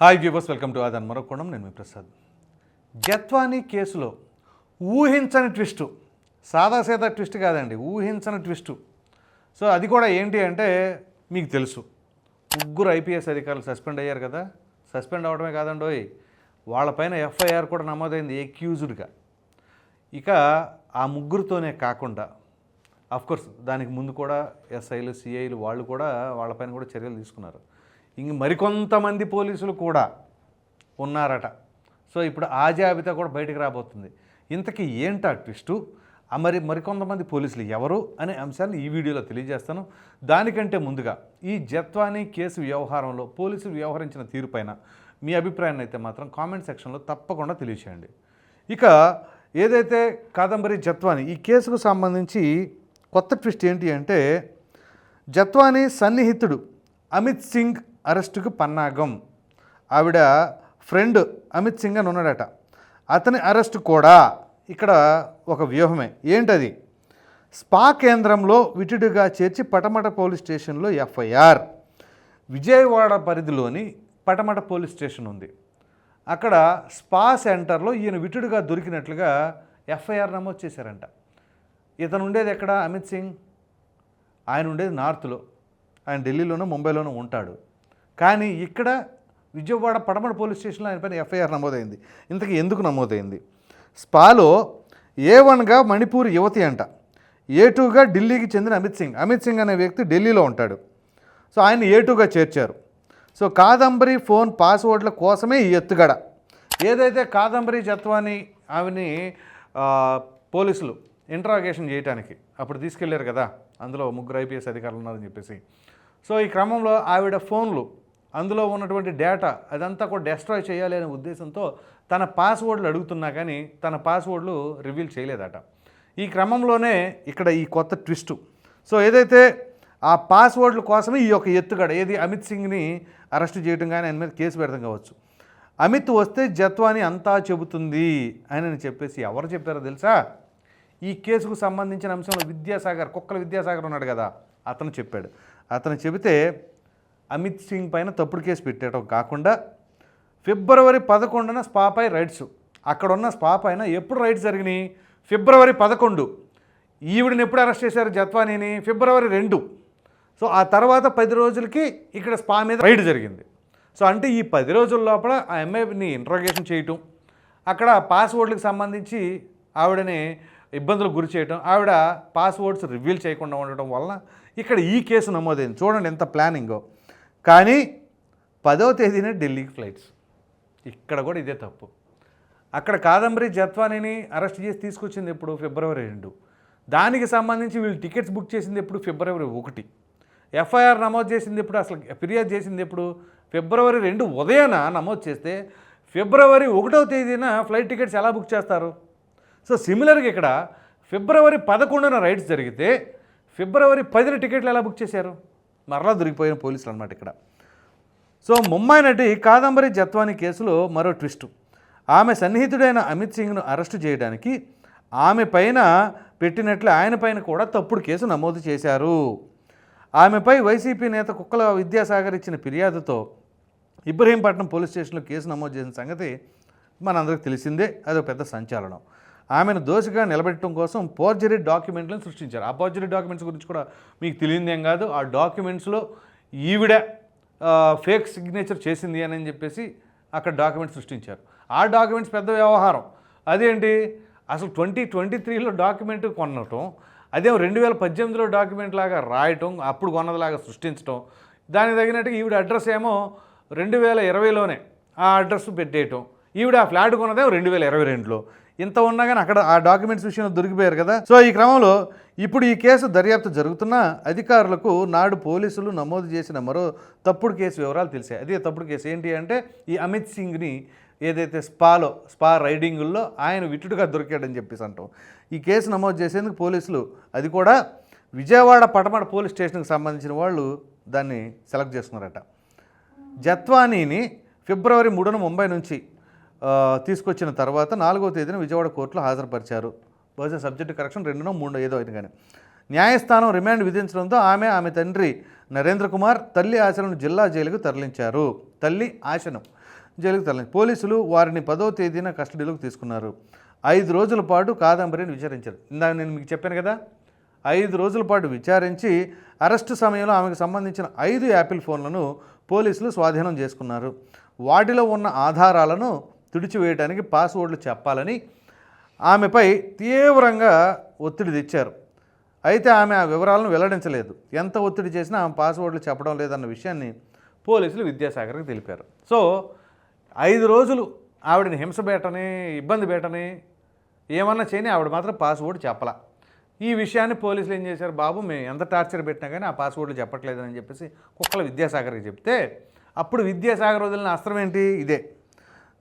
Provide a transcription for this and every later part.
Hi viewers welcome to Aadhan మరొకోణం నేను మీ ప్రసాద్ జత్వానీ కేసులో ఊహించని ట్విస్టు సాదాసీదా ట్విస్ట్ కాదండి. ఊహించని ట్విస్టు సో అది కూడా ఏంటి అంటే మీకు తెలుసు. ముగ్గురు ఐపీఎస్ అధికారులు సస్పెండ్ అయ్యారు కదా. సస్పెండ్ అవ్వడమే కాదండి వాళ్ళపైన ఎఫ్ఐఆర్ కూడా నమోదైంది ఎక్యూజ్డ్గా. ఇక ఆ ముగ్గురితోనే కాకుండా అఫ్కోర్స్ దానికి ముందు కూడా ఎస్ఐలు సిఐలు వాళ్ళు కూడా వాళ్ళపైన కూడా చర్యలు తీసుకున్నారు. ఇంక మరికొంతమంది పోలీసులు కూడా ఉన్నారట. సో ఇప్పుడు ఆ జాబితా కూడా బయటకు రాబోతుంది. ఇంతకీ ఏంటా ట్విస్టు? మరి మరికొంతమంది పోలీసులు ఎవరు అనే అంశాన్ని ఈ వీడియోలో తెలియజేస్తాను. దానికంటే ముందుగా ఈ జత్వానీ కేసు వ్యవహారంలో పోలీసులు వ్యవహరించిన తీరుపైన మీ అభిప్రాయాన్ని అయితే మాత్రం కామెంట్ సెక్షన్లో తప్పకుండా తెలియచేయండి. ఇక ఏదైతే కాదంబరి జత్వాని ఈ కేసుకు సంబంధించి కొత్త ట్విస్ట్ ఏంటి అంటే జత్వాని సన్నిహితుడు అమిత్ సింగ్ అరెస్టుకు పన్నాగం. ఆవిడ ఫ్రెండ్ అమిత్ సింగ్ అని ఉన్నాడట. అతని అరెస్టు కూడా ఇక్కడ ఒక వ్యూహమే. ఏంటది? స్పా కేంద్రంలో విటుడుగా చేర్చి పటమట పోలీస్ స్టేషన్లో ఎఫ్ఐఆర్. విజయవాడ పరిధిలోని పటమట పోలీస్ స్టేషన్ ఉంది. అక్కడ స్పా సెంటర్లో ఈయన విటుడుగా దొరికినట్లుగా ఎఫ్ఐఆర్ నమోదు చేశారంట. ఇతను ఉండేది ఎక్కడ? అమిత్ సింగ్. ఆయన ఉండేది నార్త్లో. ఆయన ఢిల్లీలోనూ ముంబైలోనూ ఉంటాడు. కానీ ఇక్కడ విజయవాడ పడమడ పోలీస్ స్టేషన్లో ఆయన పైన ఎఫ్ఐఆర్ నమోదైంది. ఇంతకీ ఎందుకు నమోదైంది? స్పాలో ఏ వన్గా మణిపూర్ యువతి అంట. ఏ టూగా ఢిల్లీకి చెందిన అమిత్ సింగ్. అమిత్ సింగ్ అనే వ్యక్తి ఢిల్లీలో ఉంటాడు. సో ఆయన ఏ టూగా చేర్చారు. సో కాదంబరి ఫోన్ పాస్వర్డ్ల కోసమే ఈ ఎత్తుగడ. ఏదైతే కాదంబరి జత్వాని ఆమెని పోలీసులు ఇంట్రాగేషన్ చేయడానికి అప్పుడు తీసుకెళ్ళారు కదా. అందులో ముగ్గురు ఐపీఎస్ అధికారులు ఉన్నారని చెప్పేసి. సో ఈ క్రమంలో ఆవిడ ఫోన్లు అందులో ఉన్నటువంటి డేటా అదంతా కూడా డెస్ట్రాయ్ చేయాలి అనే ఉద్దేశంతో తన పాస్వర్డ్లు అడుగుతున్నా కానీ తన పాస్వర్డ్లు రివీల్ చేయలేదట. ఈ క్రమంలోనే ఇక్కడ ఈ కొత్త ట్విస్టు సో ఏదైతే ఆ పాస్వర్డ్ల కోసమే ఈ యొక్క ఎత్తుగడ ఏది అమిత్ సింగ్ని అరెస్ట్ చేయడం కానీ ఆయన మీద కేసు పెడతాం కావచ్చు. అమిత్ వస్తే జత్వాని అంతా చెబుతుంది అని చెప్పేసి ఎవరు చెప్పారో తెలుసా? ఈ కేసుకు సంబంధించిన అంశంలో విద్యాసాగర్ కుక్కల విద్యాసాగర్ ఉన్నాడు కదా అతను చెప్పాడు. అతను చెబితే అమిత్ సింగ్ పైన తప్పుడు కేసు పెట్టడం కాకుండా ఫిబ్రవరి పదకొండున స్పాపై రైడ్స్ అక్కడ ఉన్న స్పా పైన ఎప్పుడు రైడ్స్ జరిగినాయి? ఫిబ్రవరి పదకొండు. ఈవిడని ఎప్పుడు అరెస్ట్ చేశారు జత్వానీని? ఫిబ్రవరి రెండు. సో ఆ తర్వాత పది రోజులకి ఇక్కడ స్పా మీద రైడ్ జరిగింది. సో అంటే ఈ పది రోజుల లోపల ఆ అమ్మాయిని ఇంట్రోగేషన్ చేయటం అక్కడ పాస్వర్డ్లకు సంబంధించి ఆవిడని ఇబ్బందులకు గురి చేయటం ఆవిడ పాస్వర్డ్స్ రివీల్ చేయకుండా ఉండటం వలన ఇక్కడ ఈ కేసు నమోదైంది. చూడండి ఎంత ప్లానింగో కానీ పదో తేదీనే ఢిల్లీకి ఫ్లైట్స్ ఇక్కడ కూడా ఇదే తప్పు. అక్కడ కాదంబరి జత్వానీని అరెస్ట్ చేసి తీసుకొచ్చింది ఎప్పుడు? ఫిబ్రవరి రెండు. దానికి సంబంధించి వీళ్ళు టికెట్స్ బుక్ చేసింది ఎప్పుడు? ఫిబ్రవరి ఒకటి. ఎఫ్ఐఆర్ నమోదు చేసింది ఎప్పుడు? అసలు ఫిర్యాదు చేసింది ఎప్పుడు? ఫిబ్రవరి రెండు ఉదయాన నమోదు చేస్తే ఫిబ్రవరి ఒకటో తేదీన ఫ్లైట్ టికెట్స్ ఎలా బుక్ చేస్తారు? సో సిమిలర్గా ఇక్కడ ఫిబ్రవరి పదకొండున రైడ్స్ జరిగితే ఫిబ్రవరి పదిన టికెట్లు ఎలా బుక్ చేశారు? మరలా దొరికిపోయిన పోలీసులు అనమాట ఇక్కడ. సో ముంబై నటి కాదంబరి జత్వాని కేసులో మరో ట్విస్టు. ఆమె సన్నిహితుడైన అమిత్ సింగ్ను అరెస్టు చేయడానికి ఆమె పైన పెట్టినట్లు ఆయన పైన కూడా తప్పుడు కేసు నమోదు చేశారు. ఆమెపై వైసీపీ నేత కుక్కల విద్యాసాగర్ ఇచ్చిన ఫిర్యాదుతో ఇబ్రహీంపట్నం పోలీస్ స్టేషన్లో కేసు నమోదు చేసిన సంగతి మనందరికి తెలిసిందే. అది ఒక పెద్ద సంచలనం. ఆమెను దోషిగా నిలబెట్టడం కోసం పోర్జరీ డాక్యుమెంట్లను సృష్టించారు. ఆ పోర్జరీ డాక్యుమెంట్స్ గురించి కూడా మీకు తెలియదేం కాదు. ఆ డాక్యుమెంట్స్లో ఈవిడ ఫేక్ సిగ్నేచర్ చేసింది అని చెప్పేసి అక్కడ డాక్యుమెంట్స్ సృష్టించారు. ఆ డాక్యుమెంట్స్ పెద్ద వ్యవహారం. అదేంటి? అసలు ట్వంటీ ట్వంటీ త్రీలో డాక్యుమెంట్ కొనటం అదే రెండు వేల పద్దెనిమిదిలో డాక్యుమెంట్ లాగా రాయటం అప్పుడు కొన్నదిలాగా సృష్టించడం దానికి తగినట్టుగా ఈవిడ అడ్రస్ ఏమో రెండు వేల ఇరవైలోనే ఆ అడ్రస్ పెట్టేయటం. ఈవిడ ఆ ఫ్లాట్ కొన్నదేమో రెండు వేల ఇరవై రెండులో. ఇంత ఉన్నా కానీ అక్కడ ఆ డాక్యుమెంట్స్ విషయంలో దొరికిపోయారు కదా. సో ఈ క్రమంలో ఇప్పుడు ఈ కేసు దర్యాప్తు జరుగుతున్న అధికారులకు నాడు పోలీసులు నమోదు చేసిన మరో తప్పుడు కేసు వివరాలు తెలిసాయి. అదే తప్పుడు కేసు ఏంటి అంటే ఈ అమిత్ సింగ్ని ఏదైతే స్పాలో స్పా రైడింగుల్లో ఆయన విటుడుగా దొరికాడని చెప్పేసి అంటాం. ఈ కేసు నమోదు చేసేందుకు పోలీసులు అది కూడా విజయవాడ పటమట పోలీస్ స్టేషన్కి సంబంధించిన వాళ్ళు దాన్ని సెలెక్ట్ చేసుకున్నారట జత్వానీని ఫిబ్రవరి మూడున ముంబై నుంచి తీసుకొచ్చిన తర్వాత నాలుగో తేదీన విజయవాడ కోర్టులో హాజరుపరిచారు. బహుశా సబ్జెక్టు కరెక్షన్ రెండునో మూడో ఏదో అయింది కానీ న్యాయస్థానం రిమాండ్ విధించడంతో ఆమె ఆమె తండ్రి నరేంద్ర కుమార్ తల్లి ఆశను జిల్లా జైలుకు తరలించారు. తల్లి ఆశను జైలుకు తరలించారు పోలీసులు వారిని పదో తేదీన కస్టడీలోకి తీసుకున్నారు. ఐదు రోజుల పాటు కాదంబరిని విచారించారు. ఇందాక నేను మీకు చెప్పాను కదా ఐదు రోజుల పాటు విచారించి అరెస్టు సమయంలో ఆమెకు సంబంధించిన ఐదు యాపిల్ ఫోన్లను పోలీసులు స్వాధీనం చేసుకున్నారు. వాటిలో ఉన్న ఆధారాలను తుడిచివేయడానికి పాస్వర్డ్లు చెప్పాలని ఆమెపై తీవ్రంగా ఒత్తిడి తెచ్చారు. అయితే ఆమె ఆ వివరాలను వెల్లడించలేదు. ఎంత ఒత్తిడి చేసినా ఆమె పాస్వర్డ్లు చెప్పడం లేదన్న విషయాన్ని పోలీసులు విద్యాసాగర్కి తెలిపారు. సో ఐదు రోజులు ఆవిడని హింస బేటని ఇబ్బంది బేటని ఏమన్నా చేయని ఆవిడ మాత్రం పాస్వర్డ్ చెప్పలా. ఈ విషయాన్ని పోలీసులు ఏం చేశారు బాబు? మేము ఎంత టార్చర్ పెట్టినా కానీ ఆ పాస్వర్డ్లు చెప్పట్లేదని చెప్పేసి కుక్కల విద్యాసాగర్కి చెప్తే అప్పుడు విద్యాసాగర్ వదిలిన అస్త్రం ఏంటి? ఇదే.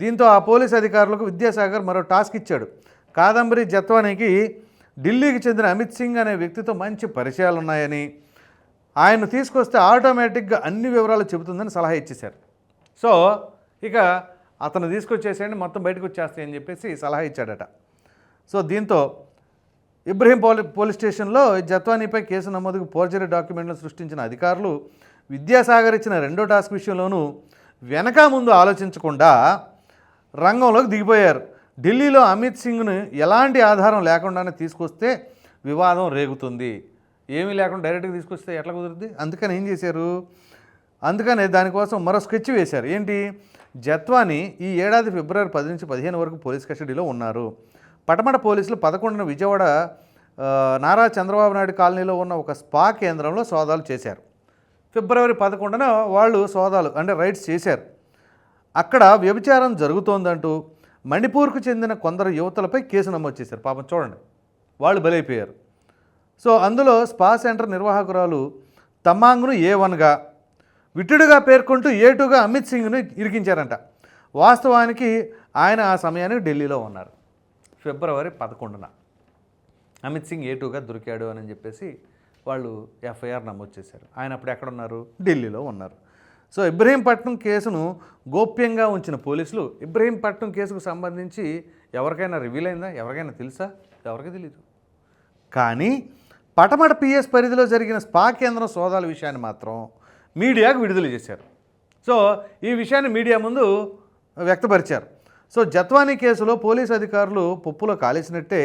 దీంతో ఆ పోలీస్ అధికారులకు విద్యాసాగర్ మరో టాస్క్ ఇచ్చాడు. కాదంబరి జత్వానికి ఢిల్లీకి చెందిన అమిత్ సింగ్ అనే వ్యక్తితో మంచి పరిచయాలు ఉన్నాయని ఆయన తీసుకొస్తే ఆటోమేటిక్గా అన్ని వివరాలు చెబుతుందని సలహా ఇచ్చేశారు. సో ఇక అతను తీసుకొచ్చేసేయండి మొత్తం బయటకు వచ్చేస్తాయని చెప్పేసి సలహా ఇచ్చాడట. సో దీంతో ఇబ్రహీం పోలీ పోలీస్ స్టేషన్లో జత్వానీపై కేసు నమోదుకు ఫోర్జరీ డాక్యుమెంట్లు సృష్టించిన అధికారులు విద్యాసాగర్ ఇచ్చిన రెండో టాస్క్ విషయంలోనూ వెనక ముందు ఆలోచించకుండా రంగంలోకి దిగిపోయారు. ఢిల్లీలో అమిత్ సింగ్ను ఎలాంటి ఆధారం లేకుండానే తీసుకొస్తే వివాదం రేగుతుంది. ఏమీ లేకుండా డైరెక్ట్గా తీసుకొస్తే ఎట్లా కుదురుద్ది? అందుకని ఏం చేశారు? అందుకనే దానికోసం మరో స్కెచ్ వేశారు. ఏంటి? జత్వాని ఈ ఏడాది ఫిబ్రవరి పది నుంచి పదిహేను వరకు పోలీస్ కస్టడీలో ఉన్నారు. పటమట పోలీసులు పదకొండున విజయవాడ నారా చంద్రబాబు నాయుడు కాలనీలో ఉన్న ఒక స్పా కేంద్రంలో సోదాలు చేశారు. ఫిబ్రవరి పదకొండున వాళ్ళు సోదాలు అంటే రైడ్స్ చేశారు. అక్కడ వ్యభిచారం జరుగుతోందంటూ మణిపూర్కు చెందిన కొందరు యువతులపై కేసు నమోదు చేశారు. పాపం చూడండి వాళ్ళు బలైపోయారు. సో అందులో స్పా సెంటర్ నిర్వాహకురాలు తమ్మాంగ్ను ఏ వన్గా విట్టుడుగా పేర్కొంటూ ఏ టూగా అమిత్ సింగ్ను ఇరికించారంట. వాస్తవానికి ఆయన ఆ సమయానికి ఢిల్లీలో ఉన్నారు. ఫిబ్రవరి పదకొండున అమిత్ సింగ్ ఏ టూగా దొరికాడు అని చెప్పేసి వాళ్ళు ఎఫ్ఐఆర్ నమోదు చేశారు. ఆయన అప్పుడు ఎక్కడ ఉన్నారు ఢిల్లీలో ఉన్నారు. సో ఇబ్రహీంపట్నం కేసును గోప్యంగా ఉంచిన పోలీసులు ఇబ్రహీంపట్నం కేసుకు సంబంధించి ఎవరికైనా రివీల్ అయిందా? ఎవరికైనా తెలుసా? ఎవరికి తెలియదు కానీ పటమట పిఎస్ పరిధిలో జరిగిన స్పా కేంద్రం సోదాల విషయాన్ని మాత్రం మీడియాకు విడుదల చేశారు. సో ఈ విషయాన్ని మీడియా ముందు వ్యక్తపరిచారు. సో జత్వానీ కేసులో పోలీస్ అధికారులు పప్పులో కాలేసినట్టే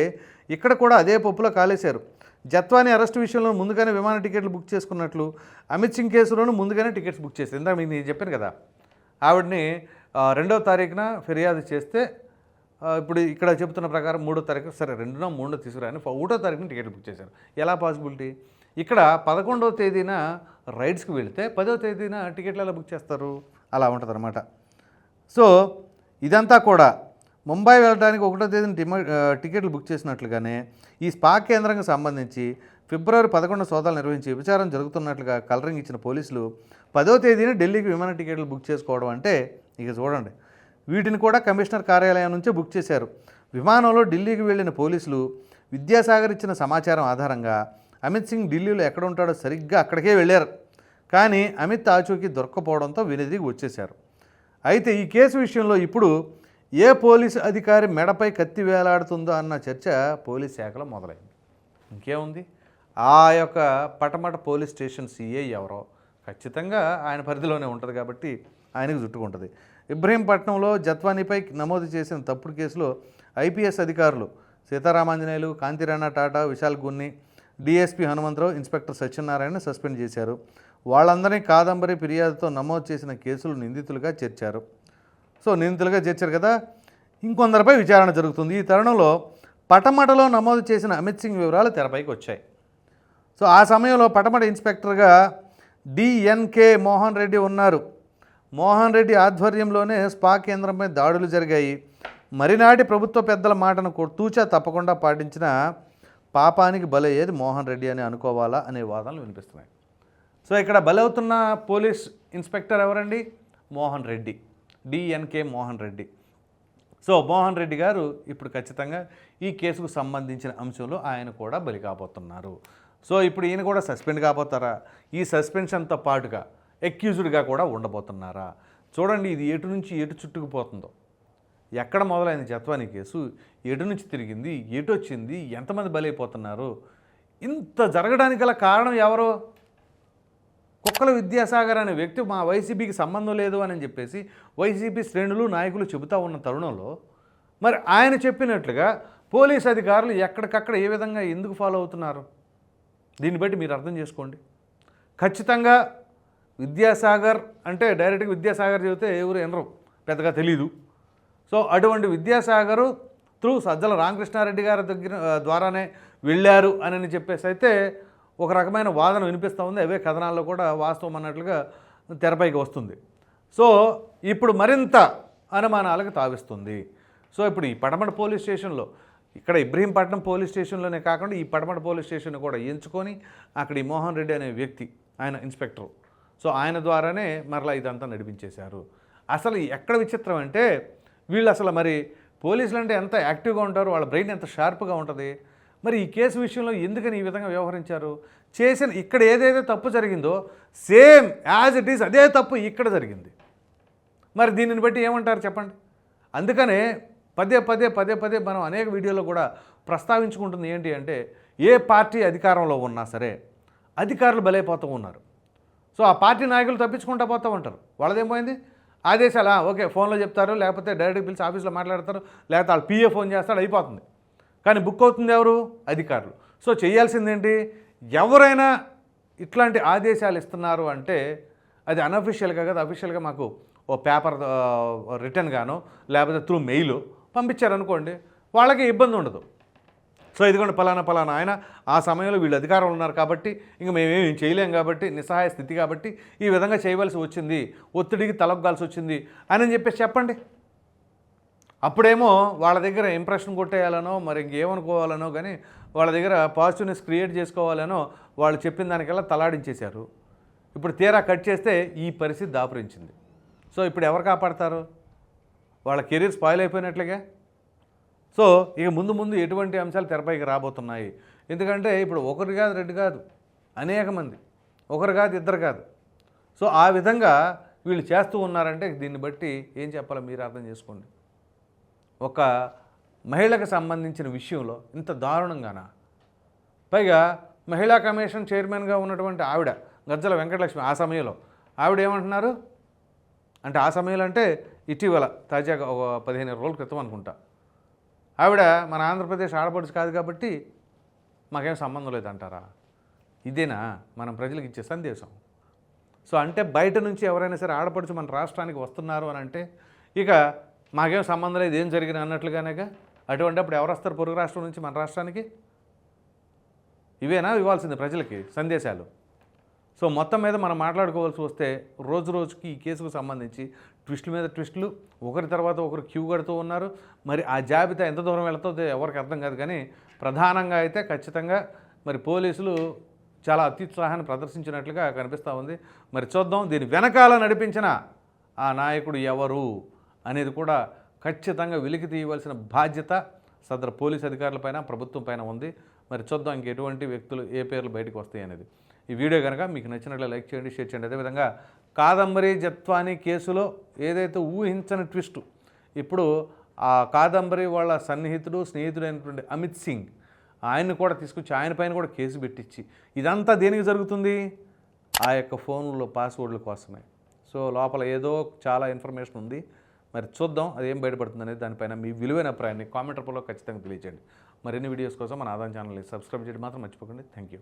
ఇక్కడ కూడా అదే పప్పులో కాలేశారు. జత్వానీ అరెస్ట్ విషయంలో ముందుగానే విమాన టికెట్లు బుక్ చేసుకున్నట్లు అమిత్ సింగ్ కేసులోనూ ముందుగానే టికెట్స్ బుక్ చేశారు. ఇందాక మీకు నేను చెప్పాను కదా ఆవిడని రెండవ తారీఖున ఫిర్యాదు చేస్తే ఇప్పుడు ఇక్కడ చెబుతున్న ప్రకారం మూడో తారీఖు సరే రెండునో మూడో తీసుకురాని ఒకటో తారీఖున టికెట్ బుక్ చేశారు. ఎలా పాసిబిలిటీ? ఇక్కడ పదకొండవ తేదీన రైడ్స్కి వెళితే పదో తేదీన టికెట్లు ఎలా బుక్ చేస్తారు? అలా ఉంటుంది సో ఇదంతా కూడా ముంబై వెళ్ళడానికి ఒకటో తేదీన టిమ టికెట్లు బుక్ చేసినట్లుగానే ఈ స్పా కేంద్రంకి సంబంధించి ఫిబ్రవరి పదకొండు సోదాలు నిర్వహించి విచారం జరుగుతున్నట్లుగా కలరింగ్ ఇచ్చిన పోలీసులు పదో తేదీన ఢిల్లీకి విమాన టికెట్లు బుక్ చేసుకోవడం అంటే ఇక చూడండి. వీటిని కూడా కమిషనర్ కార్యాలయం నుంచే బుక్ చేశారు. విమానంలో ఢిల్లీకి వెళ్ళిన పోలీసులు విద్యాసాగర్ ఇచ్చిన సమాచారం ఆధారంగా అమిత్ సింగ్ ఢిల్లీలో ఎక్కడ ఉంటాడో సరిగ్గా అక్కడికే వెళ్ళారు. కానీ అమిత్ ఆచూకీ దొరక్కపోవడంతో వెనుదిరిగి వచ్చేశారు. అయితే ఈ కేసు విషయంలో ఇప్పుడు ఏ పోలీసు అధికారి మెడపై కత్తి వేలాడుతుందో అన్న చర్చ పోలీస్ శాఖలో మొదలైంది. ఇంకేముంది? ఆ యొక్క పటమట పోలీస్ స్టేషన్ సిఐ ఎవరో? ఖచ్చితంగా ఆయన పరిధిలోనే ఉంటుంది కాబట్టి ఆయనకు చుట్టుకుంటుంది ఇబ్రహీంపట్నంలో జత్వానీపై నమోదు చేసిన తప్పుడు కేసులో ఐపీఎస్ అధికారులు Seetharamanjaneyulu Kanthi Rana Tata Vishal Gunni DSP Hanumantha Rao inspector Satyanarayana suspend చేశారు. వాళ్ళందరినీ కాదంబరి ఫిర్యాదుతో నమోదు చేసిన కేసులు నిందితులుగా చేర్చారు. సో నిందితులుగా చేర్చారు కదా. ఇంకొందరిపై విచారణ జరుగుతుంది. ఈ తరుణంలో పటమటలో నమోదు చేసిన అమిత్ సింగ్ వివరాలు తెరపైకి వచ్చాయి. సో ఆ సమయంలో పటమట ఇన్స్పెక్టర్గా డిఎన్కే మోహన్ రెడ్డి ఉన్నారు. మోహన్ రెడ్డి ఆధ్వర్యంలోనే స్పా కేంద్రంపై దాడులు జరిగాయి. మరినాటి ప్రభుత్వ పెద్దల మాటను తూచా తప్పకుండా పాటించిన పాపానికి బలయ్యేది మోహన్ రెడ్డి అని అనుకోవాలా అనే వాదనలు వినిపిస్తున్నాయి. సో ఇక్కడ బలవుతున్న పోలీస్ ఇన్స్పెక్టర్ ఎవరండి? మోహన్ రెడ్డి. డిఎన్కే మోహన్ రెడ్డి. సో మోహన్ రెడ్డి గారు ఇప్పుడు ఖచ్చితంగా ఈ కేసుకు సంబంధించిన అంశంలో ఆయన కూడా బలి కాబోతున్నారు. సో ఇప్పుడు ఈయన కూడా సస్పెండ్ కాబోతారా? ఈ సస్పెన్షన్తో పాటుగా ఎక్యూజ్డ్గా కూడా ఉండబోతున్నారా? చూడండి ఇది ఎటు నుంచి ఎటు చుట్టుకుపోతుందో. ఎక్కడ మొదలైంది జత్వాని కేసు? ఎటు నుంచి తిరిగింది? ఎటు వచ్చింది? ఎంతమంది బలైపోతున్నారు? ఇంత జరగడానికి గల కారణం ఎవరో? కుక్కల విద్యాసాగర్ అనే వ్యక్తి మా వైసీపీకి సంబంధం లేదు అని చెప్పేసి వైసీపీ శ్రేణులు నాయకులు చెబుతా ఉన్న తరుణంలో మరి ఆయన చెప్పినట్లుగా పోలీస్ అధికారులు ఎక్కడికక్కడ ఏ విధంగా ఎందుకు ఫాలో అవుతున్నారు? దీన్ని బట్టి మీరు అర్థం చేసుకోండి. ఖచ్చితంగా విద్యాసాగర్ అంటే డైరెక్ట్గా విద్యాసాగర్ చెబితే ఎవరు ఎనరు పెద్దగా తెలీదు. సో అటువంటి విద్యాసాగరు త్రూ సజ్జల రామకృష్ణారెడ్డి గారి దగ్గర ద్వారానే వెళ్ళారు అని చెప్పేసి అయితే ఒక రకమైన వాదన వినిపిస్తూ ఉంది. అవే కథనాల్లో కూడా వాస్తవం అన్నట్లుగా తెరపైకి వస్తుంది. సో ఇప్పుడు మరింత అనుమానాలకు తావిస్తుంది. సో ఇప్పుడు ఈ పడమట పోలీస్ స్టేషన్లో ఇక్కడ ఇబ్రహీంపట్నం పోలీస్ స్టేషన్లోనే కాకుండా ఈ పడమట పోలీస్ స్టేషన్ కూడా ఎంచుకొని అక్కడ ఈ మోహన్ రెడ్డి అనే వ్యక్తి ఆయన ఇన్స్పెక్టర్ సో ఆయన ద్వారానే మరలా ఇదంతా నడిపించేశారు. అసలు ఎక్కడ విచిత్రం అంటే వీళ్ళు అసలు మరి పోలీసులు అంటే ఎంత యాక్టివ్గా ఉంటారు? వాళ్ళ బ్రెయిన్ ఎంత షార్ప్గా ఉంటుంది? మరి ఈ కేసు విషయంలో ఎందుకని ఈ విధంగా వ్యవహరించారు? చేసిన ఇక్కడ ఏదైతే తప్పు జరిగిందో సేమ్ యాజ్ ఇట్ ఈస్ అదే తప్పు ఇక్కడ జరిగింది. మరి దీనిని బట్టి ఏమంటారు చెప్పండి? అందుకనే పదే పదే పదే పదే మనం అనేక వీడియోలో కూడా ప్రస్తావించుకుంటుంది ఏంటి అంటే ఏ పార్టీ అధికారంలో ఉన్నా సరే అధికారులు బలైపోతూ ఉన్నారు. సో ఆ పార్టీ నాయకులు తప్పించుకుంటూ పోతూ ఉంటారు. వాళ్ళదేం పోయింది? ఆదేశాలు ఓకే ఫోన్లో చెప్తారు లేకపోతే డైరెక్ట్ పిలిచి ఆఫీస్లో మాట్లాడతారు లేకపోతే వాళ్ళు పిఏ ఫోన్ చేస్తాడు అయిపోతుంది. కానీ బుక్ అవుతుంది ఎవరు? అధికారులు. సో చేయాల్సిందేంటి? ఎవరైనా ఇట్లాంటి ఆదేశాలు ఇస్తున్నారు అంటే అది అనఫిషియల్గా కదా అఫీషియల్గా మాకు ఓ పేపర్ రిటర్న్ గాను లేకపోతే త్రూ మెయిల్ పంపించారనుకోండి వాళ్ళకి ఇబ్బంది ఉండదు. సో ఇదిగోండి పలానా పలానా ఆయన ఆ సమయంలో వీళ్ళు అధికారంలో ఉన్నారు కాబట్టి ఇంక మేమేమి చేయలేం కాబట్టి నిస్సహాయ స్థితి కాబట్టి ఈ విధంగా చేయవలసి వచ్చింది ఒత్తిడికి తలొగ్గాల్సి వచ్చింది అని చెప్పేసి చెప్పండి. అప్పుడేమో వాళ్ళ దగ్గర ఇంప్రెషన్ కొట్టేయాలనో మరి ఇంకేమనుకోవాలనో కానీ వాళ్ళ దగ్గర పాజిటివ్నెస్ క్రియేట్ చేసుకోవాలనో వాళ్ళు చెప్పిన దానికల్లా తలాడించేశారు. ఇప్పుడు తీరా కట్ చేస్తే ఈ పరిస్థితి దాపురించింది. సో ఇప్పుడు ఎవరు కాపాడతారు? వాళ్ళ కెరీర్ స్పాయిల్ అయిపోయినట్లుగా? సో ఇక ముందు ముందు ఎటువంటి అంశాలు తెరపైకి రాబోతున్నాయి? ఎందుకంటే ఇప్పుడు ఒకరు కాదు రెండు కాదు అనేక మంది. ఒకరు కాదు ఇద్దరు కాదు. సో ఆ విధంగా వీళ్ళు చేస్తూ ఉన్నారంటే దీన్ని బట్టి ఏం చెప్పాలో మీరు అర్థం చేసుకోండి. ఒక మహిళకు సంబంధించిన విషయంలో ఇంత దారుణంగానా? పైగా మహిళా కమిషన్ చైర్మన్గా ఉన్నటువంటి ఆవిడ గజ్జల వెంకటలక్ష్మి ఆ సమయంలో ఆవిడ ఏమంటున్నారు? అంటే ఆ సమయంలో అంటే ఇటీవల తాజాగా ఒక పదిహేను రోజుల క్రితం అనుకుంటా. ఆవిడ మన ఆంధ్రప్రదేశ్ ఆడపడుచు కాదు కాబట్టి మాకేం సంబంధం లేదంటారా? ఇదేనా? మనం ప్రజలకు ఇచ్చే సందేశం. సో అంటే బయట నుంచి ఎవరైనా సరే ఆడపడుచు మన రాష్ట్రానికి వస్తున్నారు అని అంటే ఇక మాకేం సంబంధం లేదు ఏం జరిగిన అన్నట్లుగానేగా. అటువంటిప్పుడు ఎవరు వస్తారు పొరుగు రాష్ట్రం నుంచి మన రాష్ట్రానికి? ఇవేనా? ఇవ్వాల్సింది ప్రజలకి సందేశాలు. సో మొత్తం మీద మనం మాట్లాడుకోవాల్సి వస్తే రోజు రోజుకి ఈ కేసుకు సంబంధించి ట్విస్టుల మీద ట్విస్టులు ఒకరి తర్వాత ఒకరు క్యూ కడుతూ ఉన్నారు. మరి ఆ జాబితా ఎంత దూరం వెళుతుందో ఎవరికి అర్థం కాదు కానీ ప్రధానంగా అయితే ఖచ్చితంగా మరి పోలీసులు చాలా అత్యుత్సాహాన్ని ప్రదర్శించినట్లుగా కనిపిస్తూ ఉంది. మరి చూద్దాం దీని వెనకాల నడిపించిన ఆ నాయకుడు ఎవరు? అనేది కూడా ఖచ్చితంగా వెలికి తీయవలసిన బాధ్యత సదరు పోలీస్ అధికారులపైన ప్రభుత్వం పైన ఉంది. మరి చూద్దాం ఇంకెటువంటి వ్యక్తులు ఏ పేర్లు బయటకు వస్తాయి అనేది. ఈ వీడియో కనుక మీకు నచ్చినట్లు లైక్ చేయండి షేర్ చేయండి. అదేవిధంగా కాదంబరి జత్వాని కేసులో ఏదైతే ఊహించని ట్విస్ట్ ఇప్పుడు ఆ కాదంబరి వాళ్ళ సన్నిహితుడు స్నేహితుడైనటువంటి అమిత్ సింగ్ ఆయన్ని కూడా తీసుకొచ్చి ఆయన పైన కూడా కేసు పెట్టించి ఇదంతా దేనికి జరుగుతుంది? ఆ యొక్క ఫోన్లో పాస్వర్డ్ల కోసమే. సో లోపల ఏదో చాలా ఇన్ఫర్మేషన్ ఉంది. మరి చూద్దాం అది ఏం బయటపడుతుంది అనేది దానిపైన మీ విలువైన అభిప్రాయాన్ని కామెంట్ రూపంలో ఖచ్చితంగా తెలియజేయండి మరిన్ని వీడియోస్ కోసం మన ఆదాయం ఛానల్ని సబ్స్క్రైబ్ చేయడం మాత్రం మర్చిపోకండి. Thank you